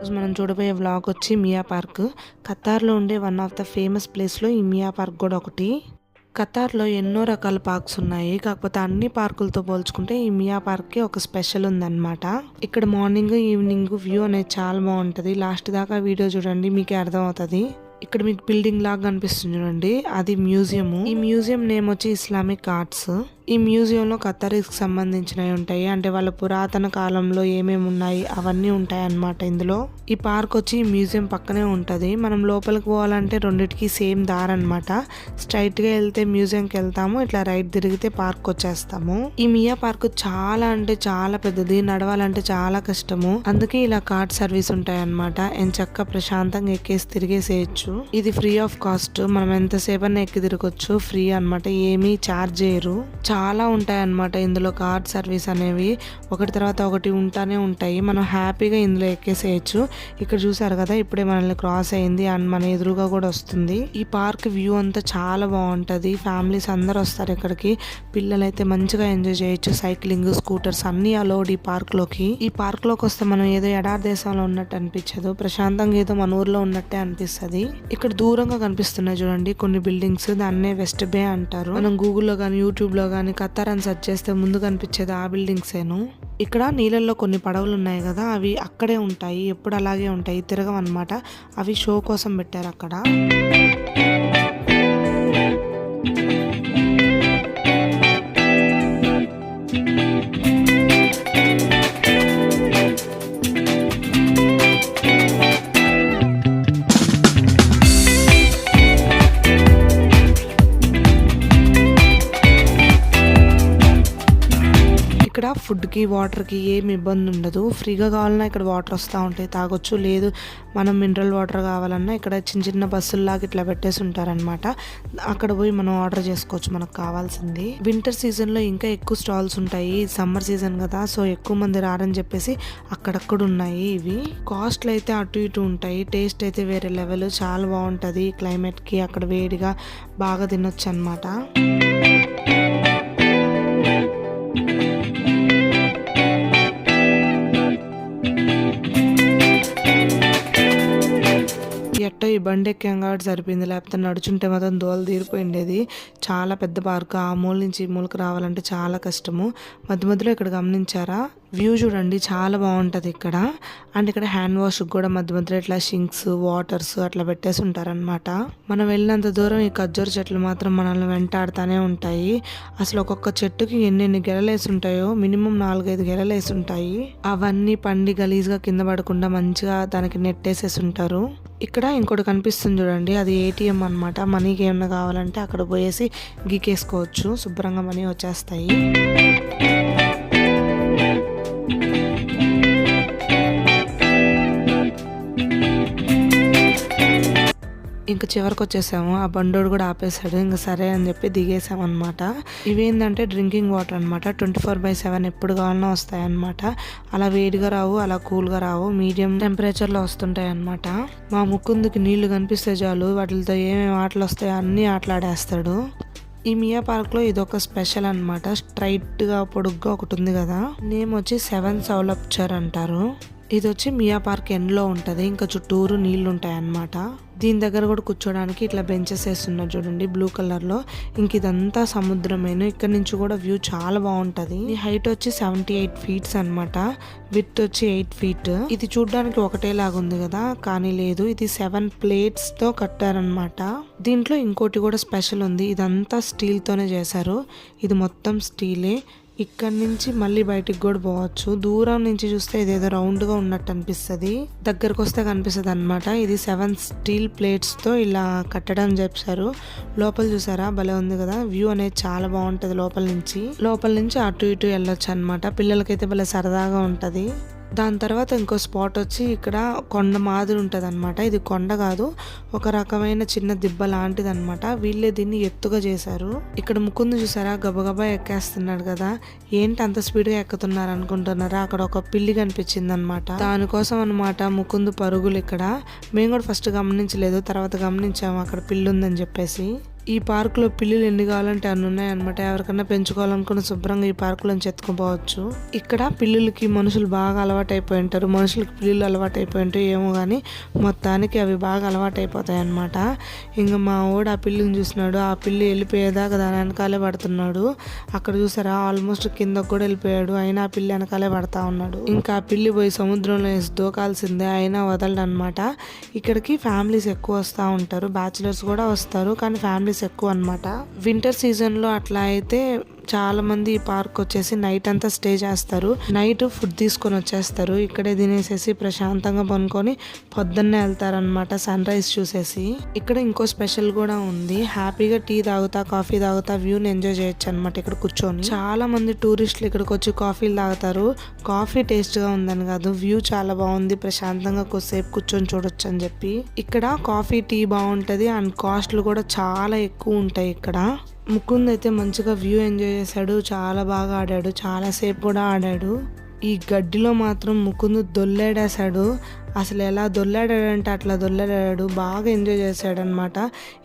రోజు మనం చూడబోయే వ్లాగ్ వచ్చి మియా పార్క్. ఖతార్లో ఉండే వన్ ఆఫ్ ద ఫేమస్ ప్లేస్లో ఈ మియా పార్క్ కూడా ఒకటి. ఖతార్లో ఎన్నో రకాల పార్క్స్ ఉన్నాయి. కాకపోతే అన్ని పార్కులతో పోల్చుకుంటే ఈ మియా పార్క్కి ఒక స్పెషల్ ఉందన్నమాట. ఇక్కడ మార్నింగ్ ఈవినింగ్ వ్యూ అనేది చాలా బాగుంటుంది. లాస్ట్ దాకా వీడియో చూడండి మీకే అర్థమవుతుంది. ఇక్కడ మీకు బిల్డింగ్ లాగా కనిపిస్తుంది చూడండి. అది మ్యూజియం ఈ మ్యూజియం నేమ్ వచ్చి ఇస్లామిక్ ఆర్ట్స్ ఈ మ్యూజియంలో ఖత్తరీకి సంబంధించినవి ఉంటాయి. అంటే వాళ్ళ పురాతన కాలంలో ఏమేమి ఉన్నాయి అవన్నీ ఉంటాయి అన్నమాట ఇందులో. ఈ పార్క్ వచ్చి ఈ మ్యూజియం పక్కనే ఉంటది. మనం లోపలికి పోవాలంటే రెండిటికి సేమ్ దారి అనమాట స్ట్రైట్గా వెళ్తే మ్యూజియంకి వెళ్తాము ఇట్లా రైట్ తిరిగితే పార్క్ వచ్చేస్తాము. ఈ మియా పార్క్ చాలా అంటే చాలా పెద్దది నడవాలంటే చాలా కష్టము. అందుకే ఇలా కార్డ్ సర్వీస్ ఉంటాయి అనమాట ఎంచక్క ప్రశాంతంగా ఎక్కేసి తిరిగేసేయచ్చు. ఇది ఫ్రీ ఆఫ్ కాస్ట్ మనం ఎంతసేపు ఎక్కి తిరగొచ్చు. ఫ్రీ అన్నమాట. ఏమీ చార్జ్ చేయరు. చాలా ఉంటాయి అనమాట ఇందులో కార్డ్ సర్వీస్ అనేవి. ఒకటి తర్వాత ఒకటి ఉంటానే ఉంటాయి. మనం హ్యాపీగా ఇందులో ఎక్కేసేయచ్చు. ఇక్కడ చూసారు కదా ఇప్పుడే మనల్ని క్రాస్ అయింది. అండ్ మన ఎదురుగా కూడా వస్తుంది. ఈ పార్క్ వ్యూ అంతా చాలా బాగుంటది. ఫ్యామిలీస్ అందరు వస్తారు ఇక్కడికి. పిల్లలైతే మంచిగా ఎంజాయ్ చేయొచ్చు. సైక్లింగ్ స్కూటర్స్ అన్ని అలౌడ్ ఈ పార్క్లోకి. ఈ పార్క్లోకి వస్తే మనం ఏదో ఎడారి దేశంలో ఉన్నట్టు అనిపించదు. ప్రశాంతంగా ఏదో మన ఊర్లో ఉన్నట్టే అనిపిస్తది. ఇక్కడ దూరంగా కనిపిస్తున్నాయి చూడండి కొన్ని బిల్డింగ్స్. దాన్నే వెస్ట్ బే అంటారు. మనం గూగుల్లో కానీ యూట్యూబ్లో కానీ ఖతార్ అని సెర్చ్ చేస్తే ముందు కనిపించేది ఆ బిల్డింగ్స్ ఏను. ఇక్కడ నీళ్ళల్లో కొన్ని పడవలు ఉన్నాయి కదా అవి అక్కడే ఉంటాయి ఎప్పుడు అలాగే ఉంటాయి తిరగవన్నమాట. అవి షో కోసం పెట్టారు అక్కడ. ఫుడ్కి వాటర్కి ఏమి ఇబ్బంది ఉండదు. ఫ్రీగా కావాలన్నా ఇక్కడ వాటర్ వస్తూ ఉంటాయి. తాగొచ్చు. లేదు మనం మినరల్ వాటర్ కావాలన్నా ఇక్కడ చిన్న చిన్న బస్సుల్లాగా ఇట్లా పెట్టేసి ఉంటారనమాట అక్కడ పోయి మనం ఆర్డర్ చేసుకోవచ్చు మనకు కావాల్సింది. వింటర్ సీజన్లో ఇంకా ఎక్కువ స్టాల్స్ ఉంటాయి. సమ్మర్ సీజన్ కదా సో ఎక్కువ మంది రారని చెప్పేసి అక్కడక్కడ ఉన్నాయి ఇవి. కాస్ట్లు అయితే అటు ఇటు ఉంటాయి. టేస్ట్ అయితే వేరే లెవెల్. చాలా బాగుంటుంది. క్లైమేట్కి అక్కడ వేడిగా బాగా తినొచ్చు అనమాట ఎట్టో ఈ బండి ఎక్కాం కాబట్టి సరిపోయింది. లేకపోతే నడుచుంటే మాత్రం దోల తీరిపోయిండేది. చాలా పెద్ద పార్క్. ఆ మూల నుంచి ఈ మూలకు రావాలంటే చాలా కష్టము. మధ్య మధ్యలో ఇక్కడ గమనించారా? వ్యూ చూడండి. చాలా బాగుంటుంది ఇక్కడ. అండ్ ఇక్కడ హ్యాండ్ వాష్ కూడా మధ్య మధ్యలో ఇట్లా షింక్స్ వాటర్స్ అట్లా పెట్టేసి ఉంటారనమాట మనం వెళ్ళినంత దూరం ఈ ఖర్జూర చెట్లు మాత్రం మనల్ని వెంటాడుతూనే ఉంటాయి. అసలు ఒక్కొక్క చెట్టుకి ఎన్నెన్ని గెలలేసి ఉంటాయో మినిమం నాలుగైదు గెలలేసి ఉంటాయి. అవన్నీ పండి గలీజ్గా కింద పడకుండా మంచిగా దానికి నెట్టేసేసి ఉంటారు. ఇక్కడ ఇంకోటి కనిపిస్తుంది చూడండి అది ఏటీఎం అన్నమాట. మనీకి ఏమన్నా కావాలంటే అక్కడ పోయేసి గీకేసుకోవచ్చు. శుభ్రంగా మనీ వచ్చేస్తాయి. ఇంకా చివరికి వచ్చేసాము. ఆ బండోడు కూడా ఆపేశాడు. ఇంకా సరే అని చెప్పి దిగేసాం అనమాట ఇవేంటంటే డ్రింకింగ్ వాటర్ అనమాట ట్వంటీ ఫోర్ బై సెవెన్ ఎప్పుడు కావాలన్నా వస్తాయన్నమాట. అలా వేడిగా రావు అలా కూల్గా రావు. మీడియం టెంపరేచర్లో వస్తుంటాయి అనమాట మా ముక్కుందుకి నీళ్ళు కనిపిస్తే చాలు. వాటితో ఏమేమి ఆటలు వస్తాయో అన్నీ ఆటలాడేస్తాడు. ఈ మియా పార్క్లో ఇదొక ఇది ఒక స్పెషల్ అనమాట స్ట్రైట్గా పొడుగ్గా ఒకటి ఉంది కదా. నేమ్ వచ్చి సెవెన్ సౌలప్చర్ అంటారు. ఇది వచ్చి మియా పార్క్ ఎండ్లో ఉంటది. ఇంకా చుట్టూరు నీళ్ళు ఉంటాయి అన్నమాట దీని దగ్గర కూడా కూర్చోడానికి ఇట్లా బెంచెస్ వేస్తున్నారు చూడండి బ్లూ కలర్లో ఇంక ఇదంతా సముద్రమేను. ఇక్కడ నుంచి కూడా వ్యూ చాలా బాగుంటది. ఈ హైట్ వచ్చి సెవెంటీ ఎయిట్ ఫీట్స్ అనమాట విత్ వచ్చి ఎయిట్ ఫీట్. ఇది చూడడానికి ఒకటేలాగా ఉంది కదా. కానీ లేదు ఇది సెవెన్ ప్లేట్స్తో కట్టారనమాట దీంట్లో ఇంకోటి కూడా స్పెషల్ ఉంది. ఇదంతా స్టీల్ తోనే చేశారు. ఇది మొత్తం స్టీలే. ఇక్కడ నుంచి మళ్ళీ బయటికి కూడా పోవచ్చు. దూరం నుంచి చూస్తే ఇదేదో రౌండ్గా ఉన్నట్టు అనిపిస్తుంది. దగ్గరకు వస్తే కనిపిస్తుంది అనమాట ఇది సెవెన్ స్టీల్ ప్లేట్స్తో ఇలా కట్టడం చెప్పారు. లోపల చూసారా? భలే ఉంది కదా. వ్యూ అనేది చాలా బాగుంటది లోపల నుంచి. లోపల నుంచి అటు ఇటు వెళ్ళొచ్చు అనమాట పిల్లలకైతే భలే సరదాగా ఉంటది. దాని తర్వాత ఇంకో స్పాట్ వచ్చి ఇక్కడ కొండ మాదిరి ఉంటుంది అనమాట ఇది కొండ కాదు ఒక రకమైన చిన్న దిబ్బ లాంటిది అనమాట వీళ్ళే దీన్ని ఎత్తుగా చేశారు. ఇక్కడ ముకుందు చూసారా? గబగబా ఎక్కేస్తున్నాడు కదా. ఏంటి అంత స్పీడ్గా ఎక్కుతున్నారు అనుకుంటున్నారా? అక్కడ ఒక పిల్లి కనిపించింది అనమాట దానికోసం అనమాట ముకుందు పరుగులు ఇక్కడ. మేము కూడా ఫస్ట్ గమనించలేదు తర్వాత గమనించాము అక్కడ పిల్లి ఉందని చెప్పేసి. ఈ పార్కులో పిల్లులు ఎన్ని కావాలంటే అన్ని ఉన్నాయన్నమాట. ఎవరికైనా పెంచుకోవాలనుకున్న శుభ్రంగా ఈ పార్కులో ఎత్తుకుపోవచ్చు ఇక్కడ పిల్లులకి మనుషులు బాగా అలవాటు అయిపోయి ఉంటారు. మనుషులకి పిల్లులు అలవాటు అయిపోయి ఉంటాయి ఏమో కానీ మొత్తానికి అవి బాగా అలవాటు అయిపోతాయి అనమాట ఇంకా మా ఓడు ఆ పిల్లిని చూసినాడు. ఆ పిల్లి వెళ్ళిపోయేదాకా దాని వెనకాలే పడుతున్నాడు. అక్కడ చూసారా? ఆల్మోస్ట్ కిందకు కూడా వెళ్ళిపోయాడు. అయినా ఆ పిల్లి వెనకాలే పడతా ఉన్నాడు. ఇంకా ఆ పిల్లి పోయి సముద్రంలో వేసి దూకాల్సిందే. అయినా వదలడు అనమాట ఇక్కడికి ఫ్యామిలీస్ ఎక్కువ వస్తూ ఉంటారు. బ్యాచిలర్స్ కూడా వస్తారు. కానీ ఫ్యామిలీస్ ఎక్కువ అనమాట వింటర్ సీజన్లో అట్లా అయితే చాలా మంది ఈ పార్క్ వచ్చేసి నైట్ అంతా స్టే చేస్తారు. నైట్ ఫుడ్ తీసుకొని వచ్చేస్తారు. ఇక్కడే తినేసేసి ప్రశాంతంగా పనుకొని పొద్దున్నే వెళ్తారనమాట సన్ రైజ్ చూసేసి. ఇక్కడ ఇంకో స్పెషల్ కూడా ఉంది. హ్యాపీగా టీ తాగుతా కాఫీ తాగుతా వ్యూని ఎంజాయ్ చేయొచ్చు అనమాట ఇక్కడ కూర్చొని. చాలా మంది టూరిస్టులు ఇక్కడికి వచ్చి కాఫీలు తాగుతారు. కాఫీ టేస్ట్గా ఉందని కాదు వ్యూ చాలా బాగుంది. ప్రశాంతంగా కొద్దిసేపు కూర్చొని చూడొచ్చు అని చెప్పి. ఇక్కడ కాఫీ టీ బాగుంటది అండ్ కాస్ట్లు కూడా చాలా ఎక్కువ ఉంటాయి ఇక్కడ. ముకుంద్ అయితే మంచిగా వ్యూ ఎంజాయ్ చేశాడు చాలా బాగా ఆడాడు చాలాసేపు కూడా ఆడాడు. ఈ గడ్డిలో మాత్రం ముకుంద్ దొల్లాడేశాడు. అసలు ఎలా దొల్లాడాడంటే అట్లా దొల్లాడాడు బాగా ఎంజాయ్ చేశాడనమాట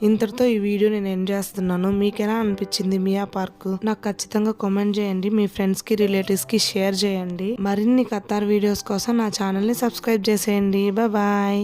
ఇంతటితో ఈ వీడియో నేను ఎంజాయ్ చేస్తున్నాను. మీకు ఎలా అనిపించింది మియా పార్క్? నాకు ఖచ్చితంగా కామెంట్ చేయండి మీ ఫ్రెండ్స్కి రిలేటివ్స్కి షేర్ చేయండి. మరిన్ని కత్తార్ వీడియోస్ కోసం నా ఛానల్ని సబ్స్క్రైబ్ చేసేయండి. బాయ్.